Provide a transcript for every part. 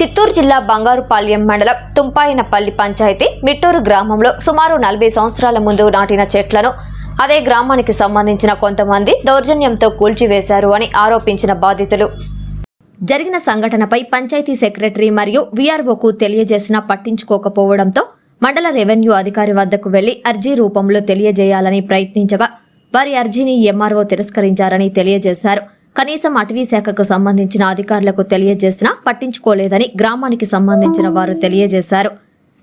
చిత్తూరు జిల్లా బంగారుపాళ్యం మండలం తుంపాయనపల్లి పంచాయతీ మిట్టూరు గ్రామంలో సుమారు నలభై సంవత్సరాల ముందు నాటిన చెట్లను. అదే గ్రామానికి సంబంధించిన కొంతమంది దౌర్జన్యంతో కూల్చివేశారు అని ఆరోపించిన బాధితులు. జరిగిన సంఘటనపై పంచాయతీ సెక్రటరీ మరియు వీఆర్ఓకు తెలియజేసినా పట్టించుకోకపోవడంతో మండల రెవెన్యూ అధికారి వద్దకు వెళ్ళి అర్జీ రూపంలో తెలియజేయాలని ప్రయత్నించగా వారి అర్జీని ఎంఆర్ఓ తిరస్కరించారని తెలియజేశారు. కనీసం అటవీ శాఖకు సంబంధించిన అధికారులకు తెలియజేసినా పట్టించుకోలేదని గ్రామానికి సంబంధించిన వారు తెలియజేశారు.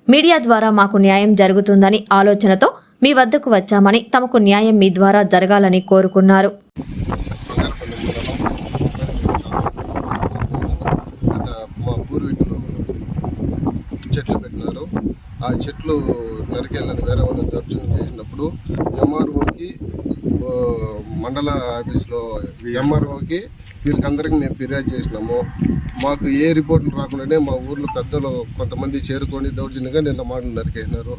మీడియా ద్వారా మాకు న్యాయం జరుగుతుందని ఆలోచనతో మీ వద్దకు వచ్చామని తమకు న్యాయం మీ ద్వారా జరగాలని కోరుకున్నారు. చెట్లు పెట్టినారు. ఆ చెట్లు నరికేళ్ళని వేరే వాళ్ళు దర్శనం చేసినప్పుడు ఎంఆర్ఓకి మండల ఆఫీస్లో ఎంఆర్ఓకి వీళ్ళకందరికీ మేము ఫిర్యాదు చేసినాము. మాకు ఏ రిపోర్ట్లు రాకుండానే మా ఊర్లో పెద్దలు కొంతమంది చేరుకొని దౌర్జన్యంగా నిన్న మాటలు నరికేసినారు.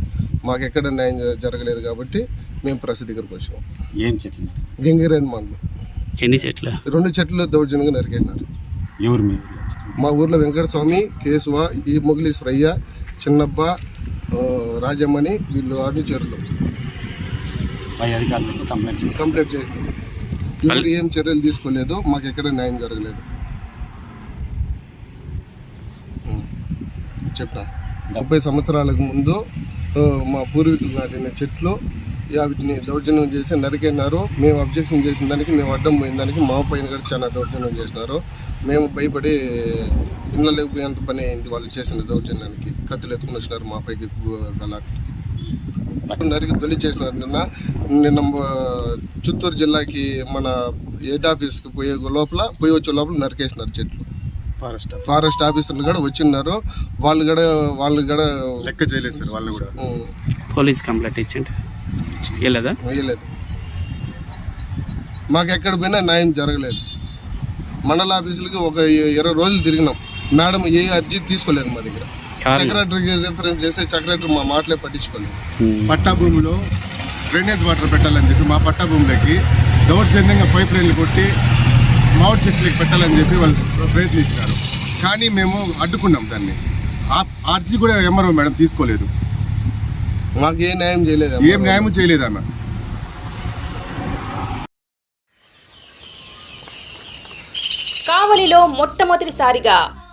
మాకు ఎక్కడ న్యాయం జరగలేదు కాబట్టి మేము ప్రెస్ దగ్గరకు వచ్చినాం. ఏం చెట్లు? గంగిరేణి మండలం. ఎన్ని చెట్లు? రెండు చెట్లు దౌర్జన్యంగా నరికేసినారు. ఎవరు మీ మా ఊర్లో వెంకటస్వామి కేశవ ఈ మొగిలీశ్వరయ్య చిన్నబ్బ రాజమ్మని వీళ్ళు అనుచరులు పై అధికారులకు కంప్లైంట్ చేసి కంప్లీట్ ఎవరు ఏం చర్యలు తీసుకోలేదు మాకు ఎక్కడ న్యాయం జరగలేదు. చెప్తా ముప్పై సంవత్సరాలకు ముందు మా పూర్వీకులు నాటిన చెట్లు వీటిని దౌర్జన్యం చేసి నరికేనారు. మేము అబ్జెక్షన్ చేసిన దానికి మేము అడ్డం పోయిన దానికి మా పైన కూడా చాలా దౌర్జన్యం చేసినారు. మేము భయపడి ఇళ్ళలోకి పోయేంత పని అయింది వాళ్ళు చేసిన దౌర్జన్యానికి. కత్తులు ఎత్తుకుని వచ్చినారు మా పైకి గలాట్లకి. నరికి తొలి చేసినారు. నిన్న నిన్న చిత్తూరు జిల్లాకి మన హెడ్ ఆఫీస్కి పోయే లోపల పోయి వచ్చే లోపల నరికేసినారు చెట్లు. ఫారెస్ట్ ఫారెస్ట్ ఆఫీసర్లు కూడా వచ్చిన్నారు. వాళ్ళు కూడా వాళ్ళు కూడా లెక్క చేయలేదు సార్ వాళ్ళని కూడా పోలీస్ కంప్లైంట్ ఇచ్చిండు. వెళ్ళదా వేయలేదు మాకు ఎక్కడ పోయినా న్యాయం జరగలేదు. మండల ఆఫీసులకి ఒక ఇరవై రోజులు తిరిగినాం. మేడం ఏ అర్జీ తీసుకోలేదు మా దగ్గర. సెక్రటరీకి రిఫరెన్స్ చేస్తే సెక్రటరీ మా మాటలే పట్టించుకోలేదు. పట్టా భూమిలో డ్రైనేజ్ వాటర్ పెట్టాలని చెప్పి మా పట్టా భూములకి దౌర్జన్యంగా పైప్ లైన్లు కొట్టి మామిడి చెట్లకి పెట్టాలని చెప్పి వాళ్ళు ప్రయత్నించారు. కానీ మేము అడ్డుకున్నాం దాన్ని. అర్జీ కూడా ఎంఆర్ఓ మేడం తీసుకోలేదు. మాకు ఏ న్యాయం చేయలేదు ఏం న్యాయం చేయలేదు ఆమె. కావలిలో మొట్టమొదటిసారిగా